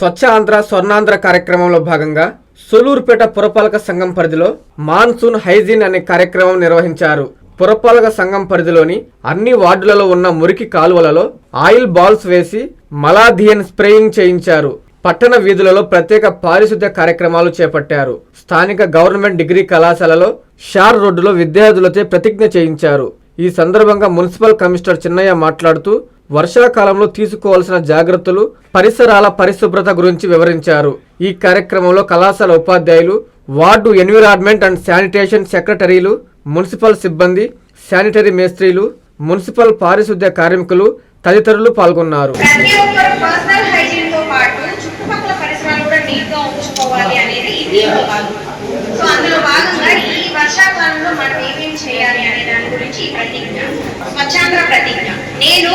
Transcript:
స్వచ్ఛ ఆంధ్ర స్వర్ణాంధ్ర కార్యక్రమంలో భాగంగా సొలూరుపేట పురపాలక సంఘం పరిధిలో మాన్సూన్ హైజీన్ అనే కార్యక్రమం నిర్వహించారు. పురపాలక సంఘం పరిధిలోని అన్ని వార్డులలో ఉన్న మురికి కాలువలలో ఆయిల్ బాల్స్ వేసి మలాధియన్ స్ప్రేయింగ్ చేయించారు. పట్టణ వీధులలో ప్రత్యేక పారిశుద్ధ్య కార్యక్రమాలు చేపట్టారు. స్థానిక గవర్నమెంట్ డిగ్రీ కళాశాలలో షార్ రోడ్డులో విద్యార్థులచే ప్రతిజ్ఞ చేయించారు. ఈ సందర్భంగా మున్సిపల్ కమిషనర్ చిన్నయ్య మాట్లాడుతూ వర్షాకాలంలో తీసుకోవాల్సిన జాగ్రత్తలు పరిసరాల పరిశుభ్రత గురించి వివరించారు. ఈ కార్యక్రమంలో కళాశాల ఉపాధ్యాయులు వార్డు ఎన్విరాన్మెంట్ అండ్ శానిటేషన్ సెక్రటరీలు మున్సిపల్ సిబ్బంది శానిటరీ మేస్త్రీలు మున్సిపల్ పారిశుద్ధ్య కార్మికులు తదితరులు పాల్గొన్నారు. సో అందులో భాగంగా ఈ వర్షాకాలంలో మనం చేయాలి అనే దాని గురించి ప్రతిజ్ఞ స్వచ్ఛాంధ్ర ప్రతిజ్ఞ నేను